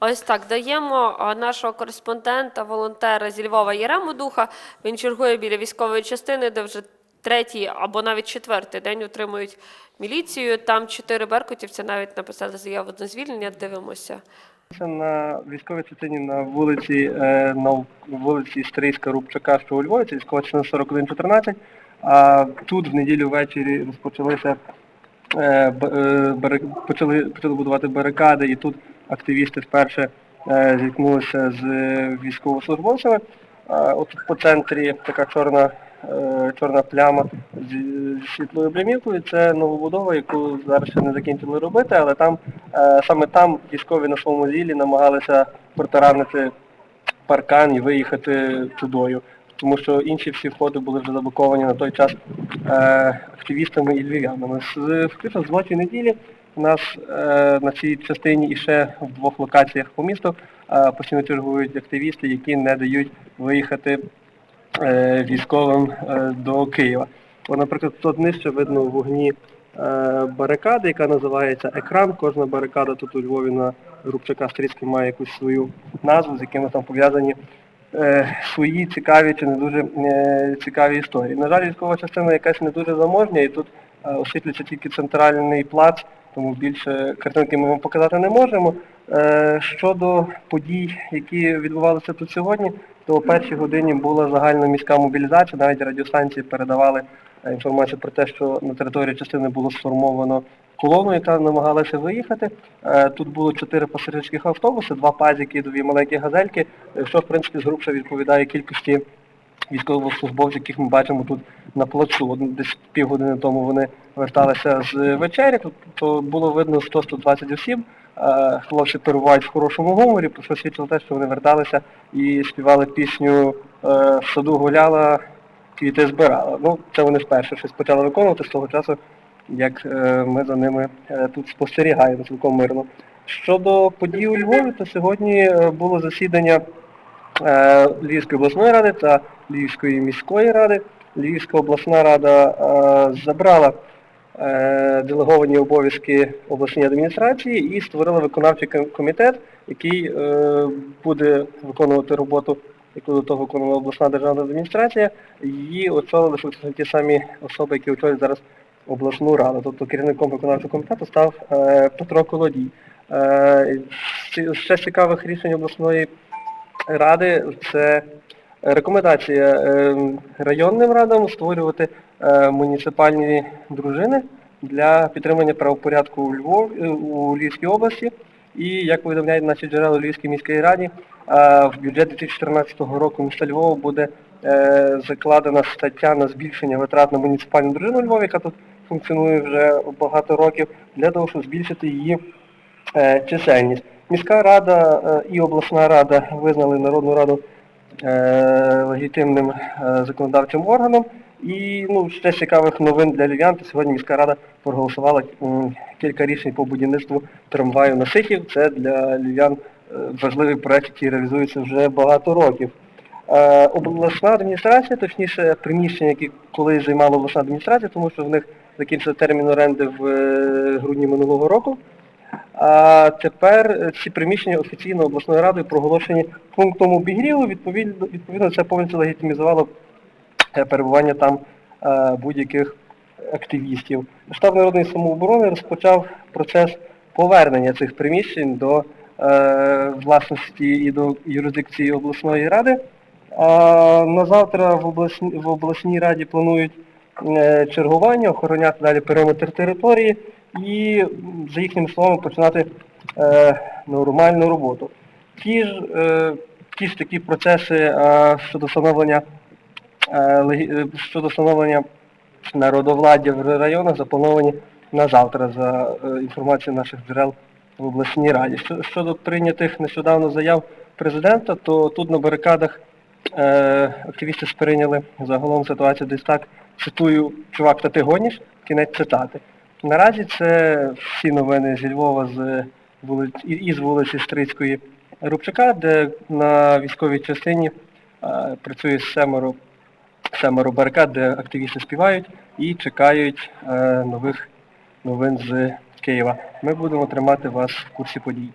Ось так, даємо нашого кореспондента, волонтера зі Львова Єрему Духа. Він чергує біля військової частини, де вже третій або навіть четвертий день утримують міліцію. Там чотири беркутівця навіть написали заяву на звільнення. Дивимося. На військовій частині на вулиці е, на вулиці Стрийська Рубчака, що у Львові, це військова частина 4114. А тут в неділю ввечері розпочалися е, е, почали, почали будувати барикади, і тут активісти вперше е, зіткнулися з військовослужбовцями. Е, от по центрі така чорна, е, чорна пляма з світлою блямівкою. Це новобудова, яку зараз ще не закінчили робити, але там е, саме там військові на своєму зілі намагалися протаранити паркан і виїхати чудою. Тому що інші всі входи були вже заблоковані на той час е, активістами і львів'янами. З включно з ночі неділі у нас е, на цій частині і ще в двох локаціях по місту е, постійно чергують активісти, які не дають виїхати е, військовим до Києва. О, наприклад, тут нижче видно в вогні барикади, яка називається екран. Кожна барикада тут у Львові на Рубчака Стрічки має якусь свою назву, з якими там пов'язані свої цікаві чи не дуже цікаві історії. На жаль, військова частина якась не дуже заможня, і тут освітлюється тільки центральний плац, тому більше картинки ми вам показати не можемо. Е, щодо подій, які відбувалися тут сьогодні, то о першій годині була загальна міська мобілізація, навіть радіостанції передавали е, інформацію про те, що на території частини було сформовано колону, яка намагалася виїхати. Е, Тут було чотири пасажирських автобуси, два пазіки, дві маленькі газельки, що в принципі згрубше відповідає кількості військовослужбовців, яких ми бачимо тут на плацу. Десь півгодини тому вони верталися з вечері, то, було видно 100-120 осіб. Хлопці перебувають в хорошому гуморі, про свідчило те, що вони верталися і співали пісню е, «В саду гуляла, квіти збирала. Ну, це вони вперше щось почали виконувати з того часу, як е, ми за ними е, тут спостерігаємо цілком мирно. Щодо подій у Львові, то сьогодні було засідання Львівської обласної ради та Львівської міської ради. Львівська обласна рада е, забрала е, делеговані обов'язки обласній адміністрації і створила виконавчий комітет, який е, буде виконувати роботу, яку до того виконувала обласна державна адміністрація. Її очолили ті самі особи, які очолюють зараз обласну раду. Тобто керівником виконавчого комітету став Петро Колодій. Ще з цікавих рішень обласної ради це рекомендація е, районним радам створювати е, муніципальні дружини для підтримання правопорядку у Львов, е, у Львівській області. І як повідомляють наші джерела у Львівській міській раді, в бюджет 2014 року міста Львова буде закладена стаття на збільшення витрат на муніципальну дружину Львові, яка тут функціонує вже багато років, для того, щоб збільшити її чисельність. Міська рада і обласна рада визнали Народну раду легітимним е, законодавчим органом. І ну, ще цікавих новин для львів'ян, то сьогодні міська рада проголосувала кілька рішень по будівництву трамваю на Сихів. Це для львів'ян е, важливий проект, який реалізується вже багато років. Е, Обласна адміністрація, точніше приміщення, які колись займала обласна адміністрація, тому що в них закінчили термін оренди в е, грудні минулого року. А тепер ці приміщення офіційно обласною радою проголошені пунктом обігріву. Відповідно, відповідно це повністю легітимізувало е, перебування там е, будь-яких активістів. Штаб народної самооборони розпочав процес повернення цих приміщень до е, власності і до юрисдикції обласної ради. На завтра в обласній, в обласній раді планують чергування, охороняти далі периметр території і, за їхніми словами, починати е, нормальну роботу. Ті ж, е, ті ж такі процеси е, щодо встановлення е, е, щодо встановлення народовладдя в районах заплановані на завтра за е, інформацією наших джерел в обласній раді. Що- Щодо прийнятих нещодавно заяв президента, то тут на барикадах е, активісти сприйняли загалом ситуацію десь так, цитую, чувак, та ти гоніш, кінець цитати. Наразі це всі новини зі Львова з вулиць, із вулиці Стрицької Рубчака, де на військовій частині а, працює семеро, семеро барикад, де активісти співають і чекають а, нових новин з Києва. Ми будемо тримати вас в курсі подій.